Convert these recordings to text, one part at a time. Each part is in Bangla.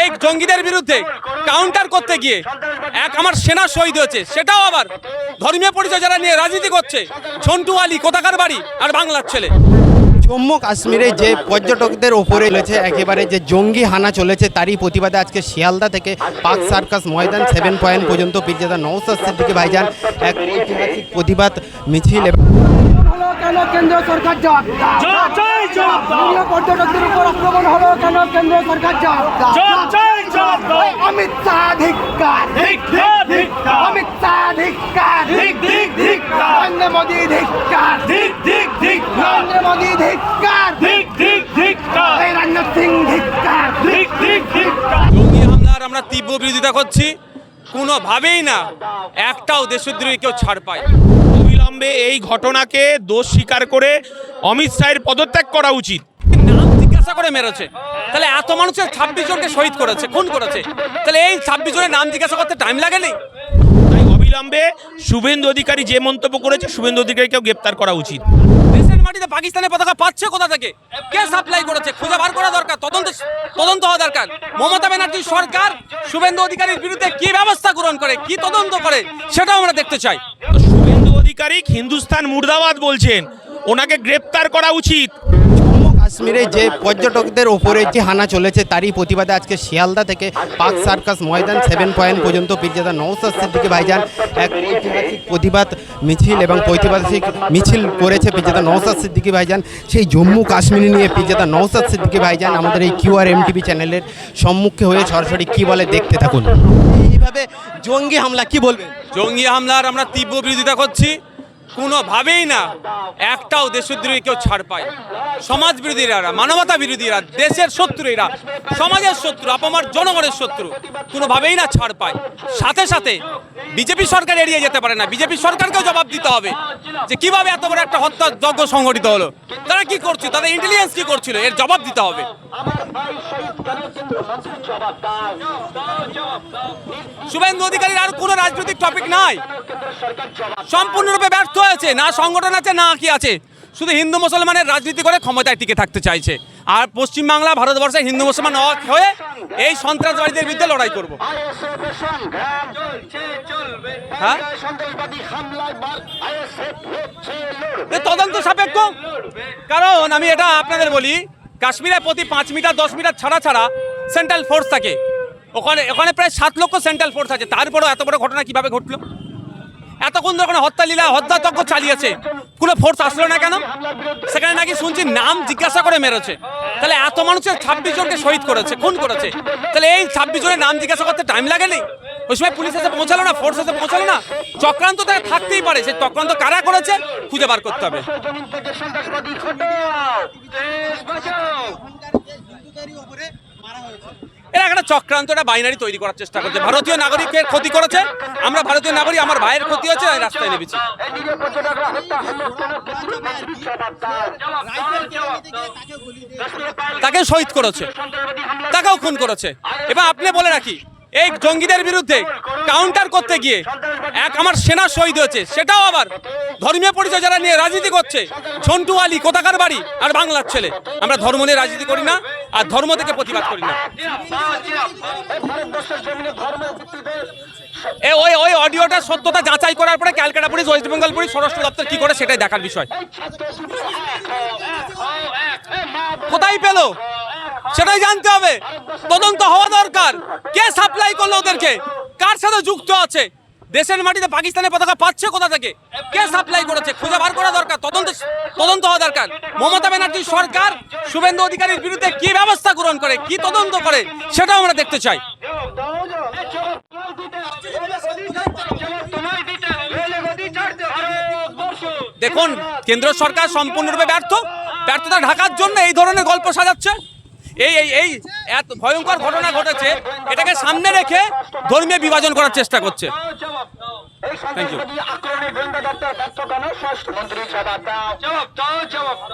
এই জঙ্গিদের বিরুদ্ধে কাউন্টার করতে গিয়ে এক আমার সেনা শহীদ হয়েছে, সেটাও আবার ধর্মীয় পরিচয় যারা নিয়ে রাজনীতি করছে, ঝন্টু আলী, কোথাকার বাড়ি আর বাংলার ছেলে। জম্মু কাশ্মীরে যে পর্যটকদের ওপরে চলেছে একেবারে যে জঙ্গি হানা চলেছে, তারই প্রতিবাদে আজকে শিয়ালদা থেকে পাক সার্কাস ময়দান সেভেন পয়েন্ট পর্যন্ত পীরজাদা নৌসাদ সিদ্দিকী ভাইজান এক ঐতিহাসিক প্রতিবাদ মিছিল এবং কেন কেন্দ্র সরকার জবাব দাও জবাব চাই জবাব দাও নিরীহ পর্যটকদের উপর আক্রমণ হলো কেন কেন্দ্র সরকার জবাব দাও জবাব চাই জবাব দাও ওই অমিত শাহ ধিক্কার। শাহ ধিক্কার। নরেন্দ্র মোদী ধিক্কার। নরেন্দ্র মোদী ধিক্কার। রাজনাথ সিং ধিক্কার। হামলার আমরা তীব্র বিরোধিতা করছি। কোনোভাবেই না একটাও দেশদ্রোহী কেউ ছাড় পায় অবিলম্বে এই ঘটনাকে দোষ স্বীকার করে অমিত শাহের পদত্যাগ করা উচিত। নাম জিজ্ঞাসা করে মেরেছে। তাহলে এত মানুষের ছাব্বিশ জনকে শহীদ করেছে খুন করেছে। তাহলে এই ছাব্বিশ জনের নাম জিজ্ঞাসা করতে টাইম লাগেনি অবিলম্বে শুভেন্দু অধিকারী যে মন্তব্য করেছে শুভেন্দু অধিকারীকেও গ্রেপ্তার করা উচিত। মাটিতে পাকিস্তানের পতাকা পাচ্ছে কোথা থেকে? কে সাপ্লাই করেছে? খুঁজে বার করা দরকার, তদন্ত তদন্ত হওয়া দরকার। মমতা ব্যানার্জির সরকার শুভেন্দু অধিকারীর বিরুদ্ধে কি ব্যবস্থা গ্রহণ করে, কি তদন্ত করে, সেটাও আমরা দেখতে চাই। শুভেন্দু অধিকারী হিন্দুস্তান মুর্দাবাদ বলছেন, ওনাকে গ্রেপ্তার করা উচিত। কাশ্মীরে যে পর্যটকদের ওপরে যে হানা চলেছে, তারই প্রতিবাদে আজকে শিয়ালদা থেকে পাক সার্কাস ময়দান সেভেন পয়েন্ট পর্যন্ত পীরজাদা নৌসাদ সিদ্দিকী ভাইজান এক ঐতিহাসিক প্রতিবাদ মিছিল এবং ঐতিহাসিক মিছিল করেছে পীরজাদা নৌসাদ সিদ্দিকী ভাইজান। সেই জম্মু কাশ্মীর নিয়ে পীরজাদা নৌসাদ সিদ্দিকী ভাইজান আমাদের এই কিউআর এমটিভি চ্যানেলের সম্মুখে হয়ে সরাসরি কি বলে দেখতে থাকুন। এইভাবে জঙ্গি হামলা কি বলবেন? জঙ্গি হামলার আমরা তীব্র বিরোধিতা করছি। কোনোভাবেই না, একটাও দেশদ্রোহী কেউ ছাড় পায় সমাজ বিরোধীরা মানবতা বিরোধীরা দেশের শত্রু এরা সমাজের শত্রু, আপামার জনগণের শত্রু, কোনোভাবেই না ছাড় পায়। সাথে সাথে বিজেপি সরকার এড়িয়ে যেতে পারে না। বিজেপি সরকারকেও জবাব দিতে হবে যে কীভাবে এত বড় একটা হত্যা যজ্ঞ সংগঠিত হলো। তারা কি করছে তাদের ইন্টেলিজেন্স কি করছিল? এর জবাব দিতে হবে। শুভেন্দু অধিকারীর আর কোনো রাজনৈতিক টপিক নাই। সম্পূর্ণরূপে ব্যর্থ। হয়েছে না সংগঠন আছে, না কি আছে? শুধু হিন্দু মুসলমানের রাজনীতি করে ক্ষমতায় টিকে থাকতে চাইছে। আর পশ্চিমবাংলা ভারতবর্ষে হিন্দু মুসলমান হয়ে এই সন্ত্রাসবাদীদের বিরুদ্ধে লড়াই করব। হ্যাঁ? তদন্ত সাপেক্ষ? কারণ আমি এটা আপনাদের বলি, কাশ্মীরে প্রতি পাঁচ মিটার, দশ মিটার ছাড়া ছাড়া সেন্ট্রাল ফোর্স থাকে। ওখানে ওখানে প্রায় সাত লক্ষ সেন্ট্রাল ফোর্স আছে। তারপরেও এত বড় ঘটনা কীভাবে ঘটলো? এতক্ষণ ধরে ওখানে হত্যা লীলা হত্যাযজ্ঞ চালিয়েছে। কোনো ফোর্স আসলো না কেন? সেখানে নাকি শুনছি নাম জিজ্ঞাসা করে মেরেছে। তাহলে এত মানুষের ছাব্বিশ জনকে শহীদ করেছে, খুন করেছে। তাহলে এই ছাব্বিশ জনের নাম জিজ্ঞাসা করতে টাইম লাগেনি? ওই সময় পুলিশ এসে পৌঁছালো না ফোর্স এসে পৌঁছালো না? চক্রান্ত তারা থাকতেই পারে, সেই চক্রান্ত কারা করেছে? খুঁজে বার করতে হবে এরা একটা চক্রান্ত একটা বাইনারি তৈরি করার চেষ্টা করছে। ভারতীয় নাগরিকের ক্ষতি করেছে, আমরা ভারতীয় নাগরিক, আমার ভাইয়ের ক্ষতি আমি রাস্তায় নেমেছি। তাকে শহীদ করেছে, তাকেও খুন করেছে। এবার আপনি বলে রাখি এই জঙ্গিদের বিরুদ্ধে কাউন্টার করতে গিয়ে এক আমার সেনা শহীদ হয়েছে, সেটাও আবার ধর্মীয় পরিচয় যারা নিয়ে রাজনীতি করছে ঝন্টু আলী, কোথাকার বাড়ি আর বাংলার ছেলে। আমরা ধর্ম নিয়ে রাজনীতি করি না আর ধর্ম থেকে প্রতিবাদ করি না। এ ওই ওই অডিওটার সত্যতা যাচাই করার পরে Calcutta police, West Bengal police, স্বরাষ্ট্র দপ্তর কি করে সেটাই দেখার বিষয়। কোথায় পেল? সেটাই জানতে হবে। তদন্ত হওয়া দরকার। কে সাপ্লাই করল ওদেরকে? কার সাথে যুক্ত আছে? দেশের মাটিতে পাকিস্তানের পতাকা পাচ্ছে কোথা থেকে? কে সাপ্লাই করেছে? খুঁজে বার করা দরকার। তদন্ত তদন্ত হওয়া দরকার। মমতা ব্যানার্জির সরকার, শুভেন্দু অধিকারীর বিরুদ্ধে কি ব্যবস্থা গ্রহণ করে, কি তদন্ত করে, সেটাও আমরা দেখতে চাই। দেখুন, কেন্দ্র সরকার সম্পূর্ণরূপে ব্যর্থ। ব্যর্থতা ঢাকার জন্য এই ধরনের গল্প সাজাচ্ছে। এই এই এই এত ভয়ঙ্কর ঘটনা ঘটেছে এটাকে সামনে রেখে ধর্মীয় বিভাজন করার চেষ্টা করছে।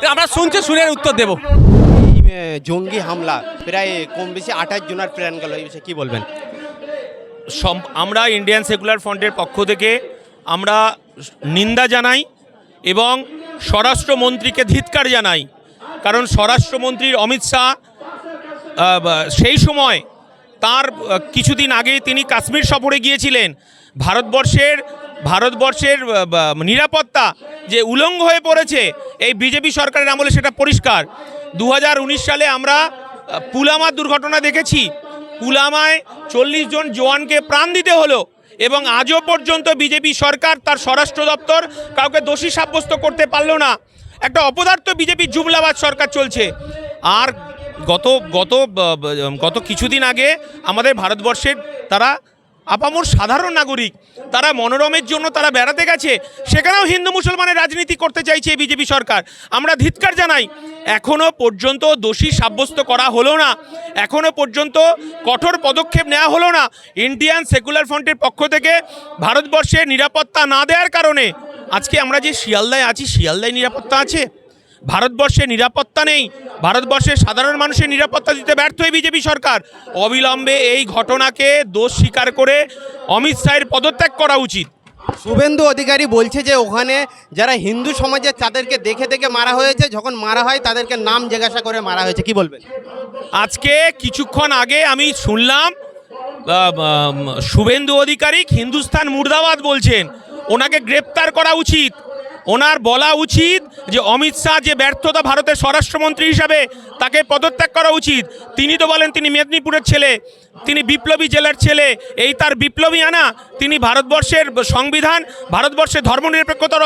আমরা শুনছি শুনের উত্তর দেবো। জঙ্গি হামলা প্রায় কম বেশি আঠাশ জনের প্রাণ গেল এই বিষয়ে কি বলবেন? সম- আমরা ইন্ডিয়ান সেকুলার ফ্রন্টের পক্ষ থেকে আমরা নিন্দা জানাই এবং স্বরাষ্ট্রমন্ত্রীকে ধিৎকার জানাই। কারণ স্বরাষ্ট্রমন্ত্রীর অমিত শাহ সেই সময় তার কিছুদিন আগেই তিনি কাশ্মীর সফরে গিয়েছিলেন। ভারতবর্ষের ভারতবর্ষের নিরাপত্তা যে উলঙ্গ হয়ে পড়েছে এই বিজেপি সরকারের আমলে সেটা পরিষ্কার। দু হাজার উনিশ সালে আমরা আহ, পুলামার দুর্ঘটনা দেখেছি। পুলামায় চল্লিশ জন জওয়ানকে প্রাণ দিতে হলো এবং আজও পর্যন্ত বিজেপি সরকার তার স্বরাষ্ট্র দপ্তর কাউকে দোষী সাব্যস্ত করতে পারল না। একটা অপদার্থ বিজেপি জুমলাবাদ সরকার চলছে। আর গত গত গত কিছুদিন আগে আমাদের ভারতবর্ষের তারা আপামর সাধারণ নাগরিক, তারা মনোরমের জন্য তারা বেড়াতে গেছে, সেখানেও হিন্দু মুসলমানের রাজনীতি করতে চাইছে বিজেপি সরকার। আমরা ধিৎকার জানাই, এখনও পর্যন্ত দোষী সাব্যস্ত করা হলো না, এখনও পর্যন্ত কঠোর পদক্ষেপ নেওয়া হলো না। ইন্ডিয়ান সেকুলার ফ্রন্টের পক্ষ থেকে ভারতবর্ষের নিরাপত্তা না দেওয়ার কারণে আজকে আমরা যে শিয়ালদায় আছি, শিয়ালদায় নিরাপত্তা আছে? ভারতবর্ষে নিরাপত্তা নেই। ভারতবর্ষের সাধারণ মানুষের নিরাপত্তা দিতে ব্যর্থ এই বিজেপি সরকার। অবিলম্বে এই ঘটনাকে দোষ স্বীকার করে অমিত শাহের পদত্যাগ করা উচিত। শুভেন্দু অধিকারী বলছে যে ওখানে যারা হিন্দু সমাজের তাদেরকে দেখে দেখে মারা হয়েছে যখন মারা হয় তাদেরকে নাম জিজ্ঞাসা করে মারা হয়েছে। কি বলবেন? আজকে কিছুক্ষণ আগে আমি শুনলাম শুভেন্দু অধিকারী হিন্দুস্তান মুর্দাবাদ বলছেন ওনাকে গ্রেপ্তার করা উচিত। ওনার বলা উচিত যে অমিত শাহ যে ব্যর্থতা ভারতের স্বরাষ্ট্রমন্ত্রী হিসাবে তাকে পদত্যাগ করা উচিত, তিনি তো বলেন তিনি মেদিনীপুরের ছেলে, তিনি বিপ্লবী জেলার ছেলে, এই তার বিপ্লবী আনা, তিনি ভারতবর্ষের সংবিধান, ভারতবর্ষের ধর্মনিরপেক্ষতা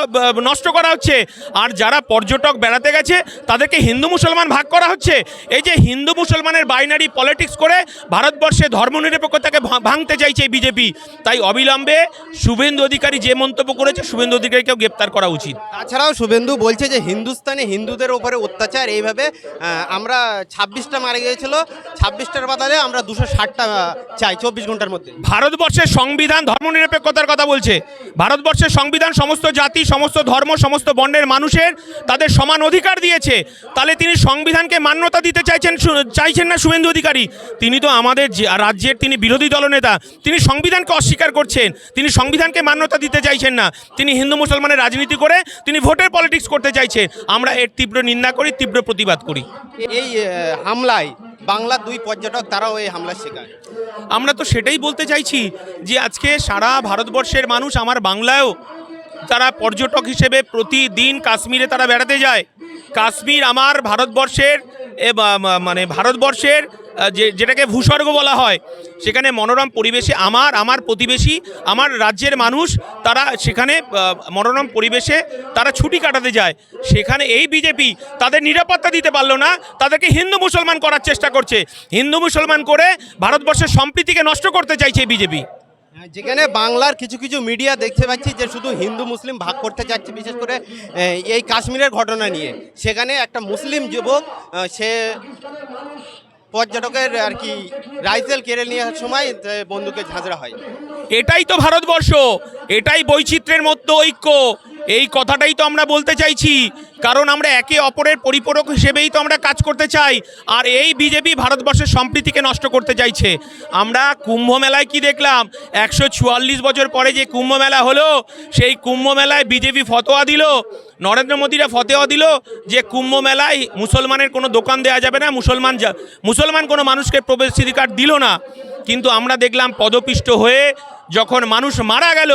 নষ্ট করা হচ্ছে। আর যারা পর্যটক বেড়াতে গেছে, তাদেরকে হিন্দু মুসলমান ভাগ করা হচ্ছে। এই যে হিন্দু মুসলমানের বাইনারি পলিটিক্স করে ভারতবর্ষে ধর্মনিরপেক্ষতাকে ভাঙতে চাইছে বিজেপি, তাই অবিলম্বে শুভেন্দু অধিকারী যে মন্তব্য করেছে, শুভেন্দু অধিকারীকেও গ্রেপ্তার করা উচিত। তাছাড়াও শুভেন্দু বলছে যে হিন্দুস্তানে হিন্দুদের উপরে অত্যাচার, এইভাবে আমরা ছাব্বিশটা মারা গিয়েছিল, ছাব্বিশটার বদলে আমরা দুশো ষাটটা চাই চব্বিশ ঘণ্টার মধ্যে। ভারতবর্ষের সংবিধান ধর্মনিরপেক্ষতার কথা বলছে। ভারতবর্ষের সংবিধান সমস্ত জাতি, সমস্ত ধর্ম, সমস্ত বর্ণের মানুষের তাদের সমান অধিকার দিয়েছে। তাহলে তিনি সংবিধানকে মান্যতা দিতে চাইছেন চাইছেন না শুভেন্দু অধিকারী? তিনি তো আমাদের রাজ্যের তিনি বিরোধী দলনেতা। তিনি সংবিধানকে অস্বীকার করছেন। তিনি সংবিধানকে মান্যতা দিতে চাইছেন না। তিনি হিন্দু মুসলমানের রাজনীতি করে তিনি ভোটের পলিটিক্স করতে চাইছে। আমরা এর তীব্র নিন্দা করি তীব্র প্রতিবাদ করি। এই হামলায় বাংলার দুই পর্যটক তারাও এই হামলার শিকার। আমরা তো সেটাই বলতে চাইছি যে আজকে সারা ভারতবর্ষের মানুষ আমার বাংলায়ও তারা পর্যটক হিসেবে প্রতিদিন কাশ্মীরে তারা বেড়াতে যায়। কাশ্মীর আমার ভারতবর্ষের মানে ভারতবর্ষের যে যেটাকে ভূস্বর্গ বলা হয় সেখানে মনোরম পরিবেশে আমার আমার প্রতিবেশী আমার রাজ্যের মানুষ তারা সেখানে মনোরম পরিবেশে তারা ছুটি কাটাতে যায়। সেখানে এই বিজেপি তাদের নিরাপত্তা দিতে পারল না তাদেরকে হিন্দু মুসলমান করার চেষ্টা করছে। হিন্দু মুসলমান করে ভারতবর্ষের সম্প্রীতিকে নষ্ট করতে চাইছে বিজেপি। হ্যাঁ, যেখানে বাংলার কিছু কিছু মিডিয়া দেখতে পাচ্ছি যে শুধু হিন্দু মুসলিম ভাগ করতে চাচ্ছে বিশেষ করে এই কাশ্মীরের ঘটনা নিয়ে। সেখানে একটা মুসলিম যুবক সে পর্যটকের আর কি রাইফেল কেড়ে নেওয়ার সময় বন্দুকে ঝাঁঝরা হয়। এটাই তো ভারতবর্ষ, এটাই বৈচিত্র্যের মধ্যে ঐক্য। এই কথাটাই তো আমরা বলতে চাইছি, কারণ আমরা একে অপরের পরিপূরক হিসেবেই তো আমরা কাজ করতে চাই, আর এই বিজেপি ভারতবর্ষের সম্প্রীতিকে নষ্ট করতে চাইছে। আমরা কুম্ভ মেলায় কি দেখলাম? একশো চুয়াল্লিশ বছর পরে যে কুম্ভ মেলা হলো, সেই কুম্ভ মেলায় বিজেপি ফতোয়া দিল, নরেন্দ্র মোদীরা ফতোয়া দিল যে কুম্ভ মেলায় মুসলমানের কোনো দোকান দেওয়া যাবে না, মুসলমান মুসলমান কোনো মানুষকে প্রবেশাধিকার দিল না। কিন্তু আমরা দেখলাম পদপিষ্ট হয়ে যখন মানুষ মারা গেল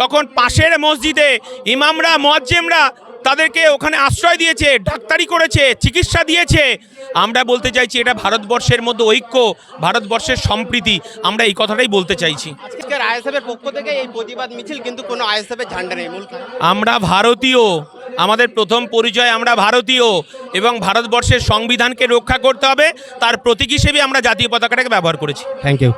তখন পাশের মসজিদে ইমামরা মোয়াজ্জেমরা তাদেরকে ওখানে আশ্রয় দিয়েছে ডাক্তারি করেছে চিকিৎসা দিয়েছে। আমরা বলতে চাইছি এটা ভারতবর্ষের মধ্যে ঐক্য ভারতবর্ষের সম্প্রীতি। আমরা এই কথাটাই বলতে চাইছি। আজকের আইএসএফের পক্ষ থেকে এই প্রতিবাদ মিছিল কিন্তু কোনো আইএসএফের ঝান্ডা নেই আমরা ভারতীয়। আমাদের প্রথম পরিচয় আমরা ভারতীয়। এবং ভারতবর্ষের সংবিধানকে রক্ষা করতে হবে। তার প্রতীক হিসেবে আমরা জাতীয় পতাকাটাকে ব্যবহার করেছি। Thank you